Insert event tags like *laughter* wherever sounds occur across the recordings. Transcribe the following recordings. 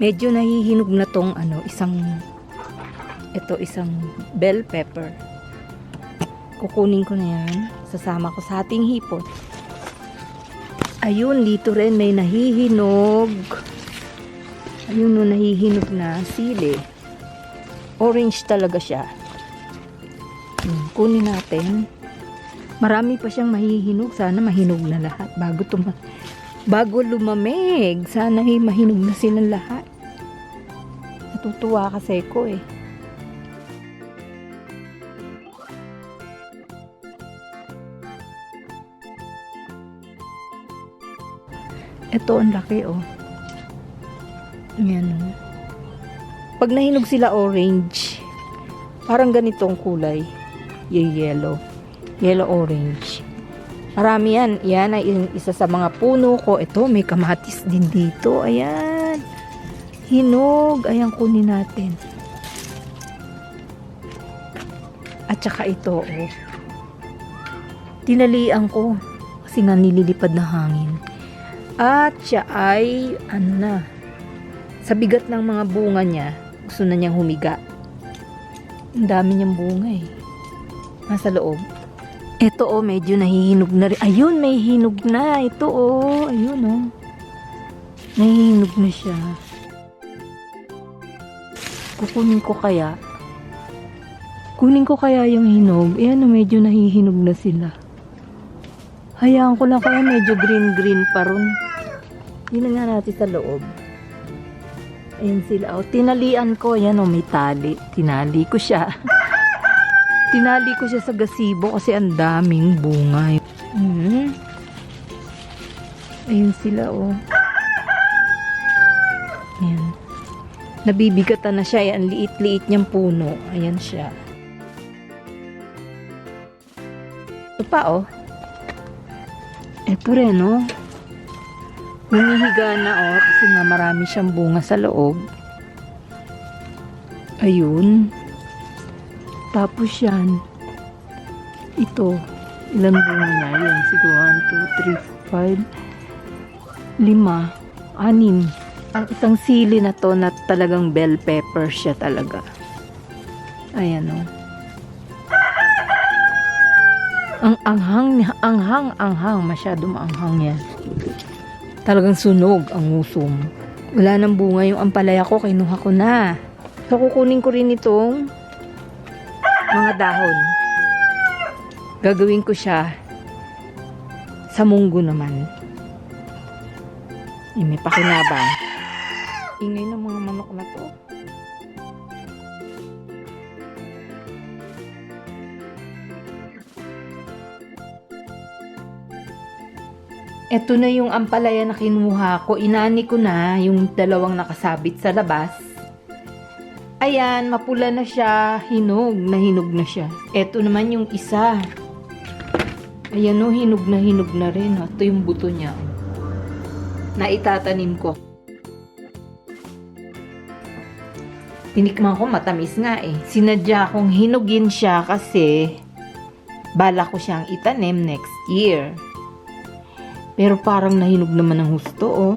Medyo nahihinog na tong ano, isang ito isang bell pepper. Kukunin ko na yan. Sasama ko sa ating hipon. Ayun, dito rin may nahihinog. Ayun no, nahihinog na sili. Orange talaga siya. Hmm, kunin natin. Marami pa siyang mahihinog. Sana mahinog na lahat bago tuma bago lumamig. Sana ay mahinog na silang lahat. Natutuwa kasi ko eh. Ito ang laki oh. Ayan oh. Pag nahinog sila orange, parang ganitong kulay. Yung yellow. Yellow orange. Marami yan. Yan ay isa sa mga puno ko. Ito, may kamatis din dito. Ayan. Hinog. Ayan, kunin natin. At saka ito, oh. Tinalian ko. Kasi nga nililipad na hangin. At siya ay, ano na, sa bigat ng mga bunga niya, gusto na niyang humiga. Ang dami niyang bunga eh. Nasa loob. Ito oh, medyo nahihinog na rin. Ayun, may hinog na. Ito oh, ayun oh. Nahihinog na siya. Kukunin ko kaya. Kunin ko kaya yung hinog. Ayan oh, medyo nahihinog na sila. Hayaan ko lang kaya medyo green-green pa ron. Yun nga natin sa loob. Ayan sila. Oh, tinalian ko. Ayan oh, may tali. Tinali ko siya. *laughs* Tinali ko siya sa gasibo kasi ang daming bunga. Hmm. Ayun sila oh. Ayan. Nabibigatan na siya. Ayan, liit-liit niyang puno. Ayan siya. Ito pa oh. Ito rin oh. Humihiga na oh. Kasi nga marami siyang bunga sa loob. Ayun. Tapos yan, ito, ilan bunga niya? Yan, siguro 1, 2, 3, 5, 5, 6. Ang isang sili na to na talagang bell pepper siya talaga. Ayan o. Ang anghang niya, anghang, anghang, masyado maanghang yan. Talagang sunog ang nguso mo. Wala nang bunga yung ampalaya ko, kinuha ko na. So, kukunin ko rin itong mga dahon. Gagawin ko siya sa munggo naman. Eh, may pakinabang. Ingay ng mga manok na to. Ito na yung ampalaya na kinuha ko. Inani ko na yung dalawang nakasabit sa labas. Ayan, mapula na siya. Hinog na hinog na siya. Ito naman yung isa. Ayan o, hinog na hinog na rin. oh. Ito yung buto niya. oh. Na itatanim ko. Tinikman ko matamis nga eh. Sinadya kong hinugin siya kasi bala ko siyang itanim next year. Pero parang nahinog naman ng husto oh.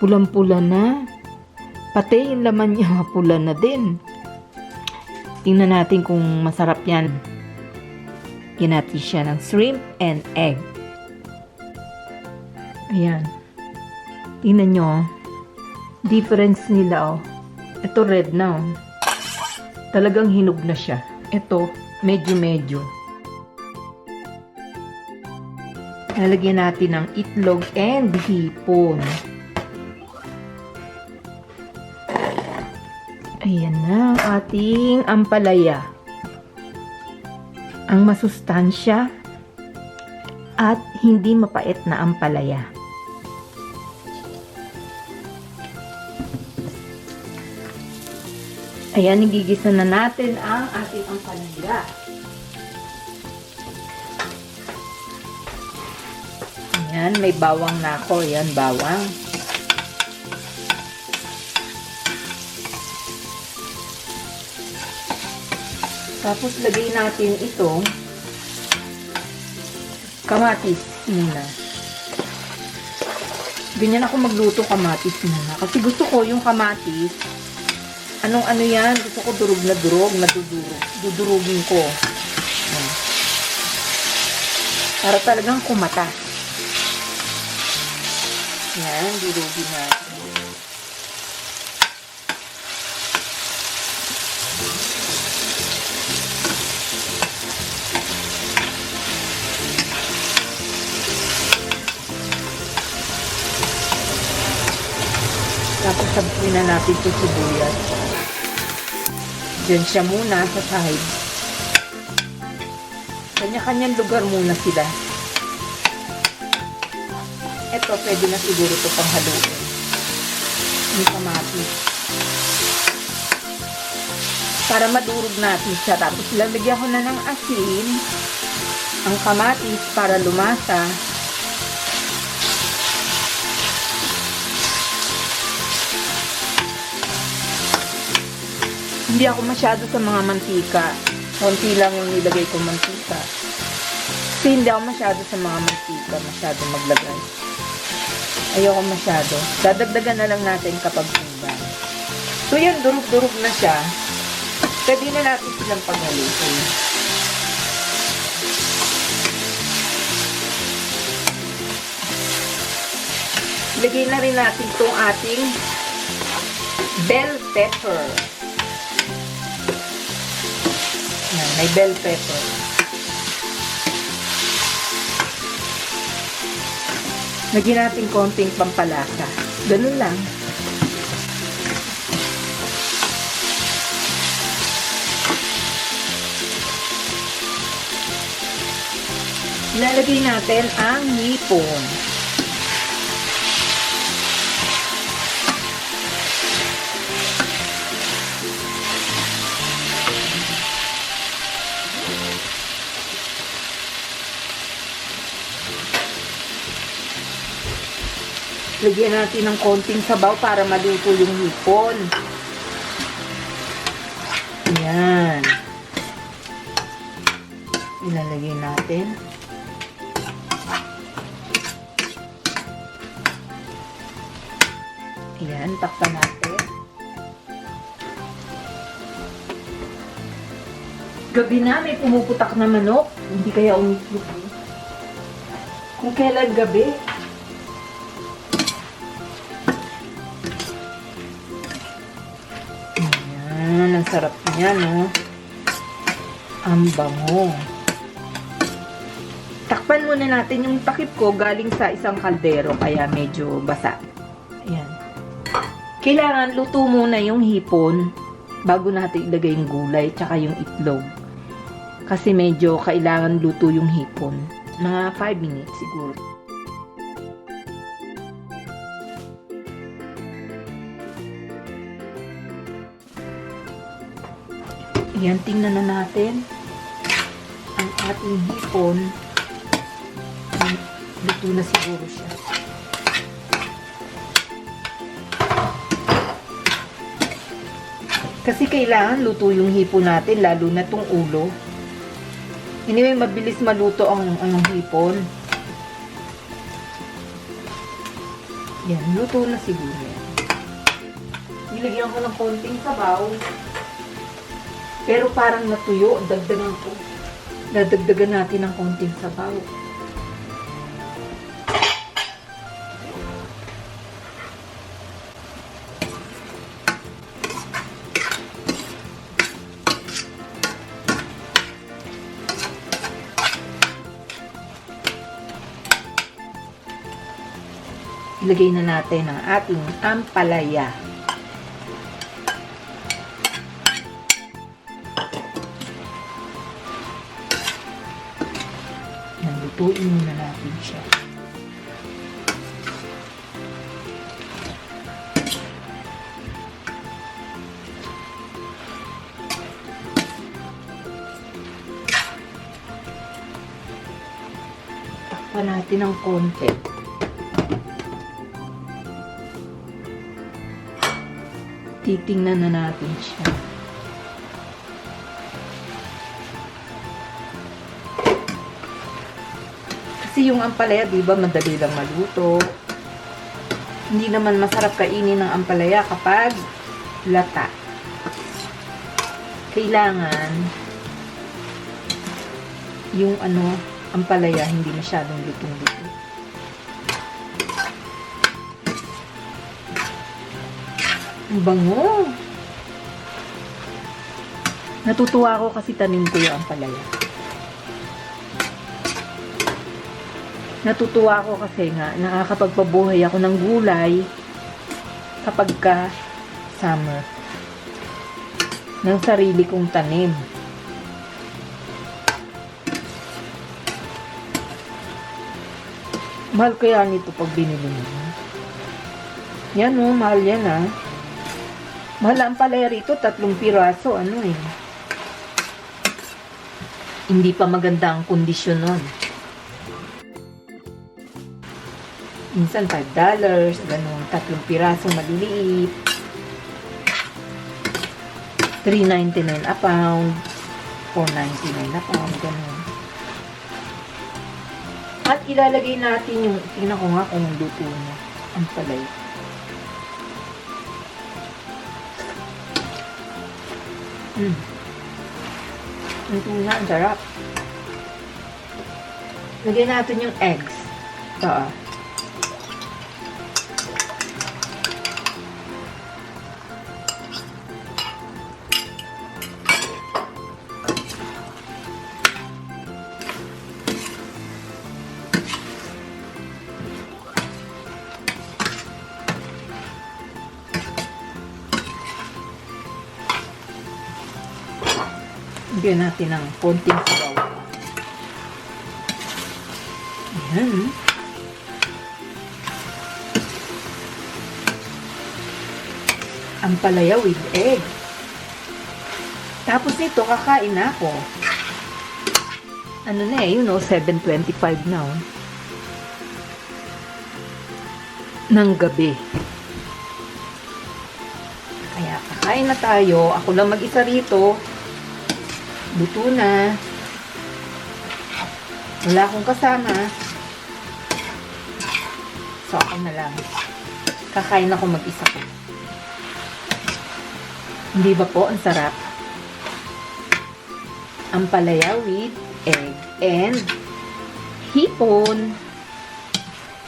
Pulang-pula na. Pati yung laman niya *laughs* mapula na din. Tingnan natin kung masarap yan. Natin siya ng shrimp and egg. Ayan. Tingnan nyo. oh. Difference nila oh. Ito red na oh. Talagang hinog na siya. Ito, medyo-medyo. Lalagyan natin ng itlog and hipon. Ayan na ang ating ampalaya. Ang masustansya at hindi mapait na ampalaya. Ayan, nagigisa na natin ang ating ampalaya. Ayan, may bawang na ako. Ayan, bawang. Tapos lagay natin itong kamatis muna. Ganyan ako magluto kamatis muna. Kasi gusto ko yung kamatis, anong ano yan, gusto ko durog na durog, nadudurog. Dudurugin ko. Para talagang kumata. Yan, durugin natin. Tapos sabuin na natin ito sibuyas. Diyan siya muna sa side. Kanya-kanyang lugar muna sila. Ito, pwede na siguro ito pang haluin. Yung kamatis. Para madurog natin siya. Tapos lalagyan ko na ng asin. Ang kamatis para lumasa. Hindi ako masyado sa mga mantika. Konti lang yung nilagay ko mantika. Kasi hindi ako masyado sa mga mantika. Masyado maglagay. Ayoko masyado. Dadagdagan na lang natin kapag tumba. So yan, durug-durug na siya. Pwede na natin silang paghaluin. Lagay na rin natin itong ating bell pepper. May bell pepper. Lagyan natin konting pampalasa. Ganun lang. Ilalagay natin ang hipon. Lagyan natin ng konting sabaw para maluto yung hipon. Yan. Ilalagay natin. Yan, takpan natin. Gabi na, may pumuputak na manok. Hindi kaya umislip. Kung kailan gabi, sarap niya, no? Ang bango. Takpan muna natin yung takip ko galing sa isang kaldero, kaya medyo basa. Ayan. Kailangan luto muna yung hipon bago natin ilagay yung gulay tsaka yung itlog. Kasi medyo kailangan luto yung hipon. Mga 5 minutes siguro. Ayan, tingnan na natin ang ating hipon. Luto na siguro siya. Kasi kailangan luto yung hipon natin, lalo na tong ulo. Anyway, mabilis maluto ang, ang hipon. Yan, luto na siguro yan. Ko ng konting sabaw. Pero parang natuyo, dagdagan ko. Dadagdagan natin ng konting sabaw. Ilagay na natin ang ating ampalaya. Nalutuin muna natin siya. Takpan natin ng konti. Titingnan na natin siya. Kasi yung ampalaya, di ba, madali lang maluto. Hindi naman masarap kainin ng ampalaya kapag lata. Kailangan yung ano, ampalaya hindi masyadong lutong-lutong. Ang bango! Natutuwa ako kasi tanim ko yung ampalaya. Natutuwa ako kasi nga nakakapagpabuhay ako ng gulay kapag ka summer ng sarili kong tanim. Mahal kaya nito pag binili mo. Yan oh, mahal yan ah. Mahal ang palaya rito, tatlong piraso, ano eh. Hindi pa maganda ang kondisyon nun. Minsan $5, ganun, tatlong piraso maliliit. 3.99 a pound, 4.99 a pound, ganun. At ilalagay natin yung, tingnan ko nga kung luto na ang palay. Mm. Luto na, ang sarap. Lagyan natin yung eggs. Ito ah. Bigyan natin ng konting sabaw. Ayan. Ang palaya with egg. Tapos nito, kakain na ako. Ano na eh, you know, 7.25 na oh. Ng gabi. Kaya kakain na tayo. Ako lang mag-isa rito. Luto na. Wala akong kasama. So, ako na lang. Kakain ako mag-isa ko. Hindi ba po? Ang sarap. Ang palaya with egg and hipon.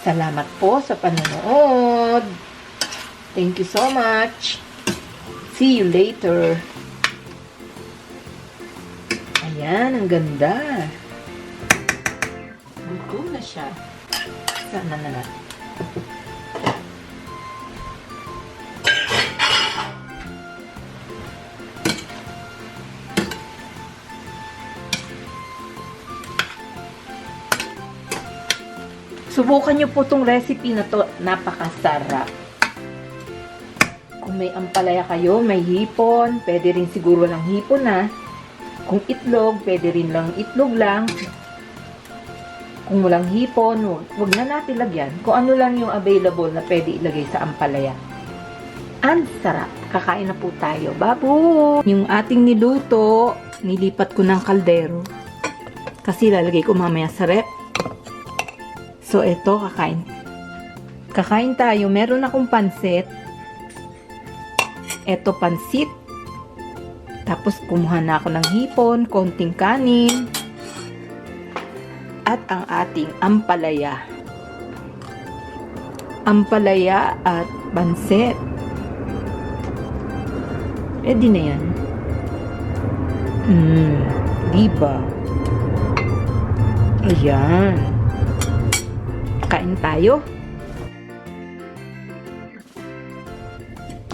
Salamat po sa panonood. Thank you so much. See you later. Ayan, ang ganda. Luto na siya. Sana na natin. Subukan niyo po tong recipe na to. Napakasarap. Kung may ampalaya kayo, may hipon, pwede rin siguro lang hipon na. Kung itlog, pwede rin lang itlog lang. Kung walang hipon, wag na natin lagyan. Kung ano lang yung available na pwede ilagay sa ampalaya. Ang sarap. Kakain na po tayo. Babu! Yung ating niluto, nilipat ko ng kaldero. Kasi lalagay ko mamaya sa rep. So, eto, kakain. Kakain tayo. Meron akong pansit. Eto, pansit. Tapos, kumuha na ako ng hipon, konting kanin. At ang ating ampalaya. Ampalaya at pansit. Ready na yan. Hmm, diba? Ayan. Kain tayo.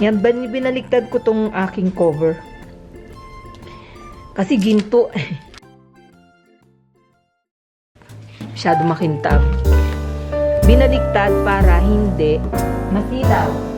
Yan, binaliktad ko tong aking cover. Kasi ginto. Masyado makintab. Binaliktad para hindi masilaw.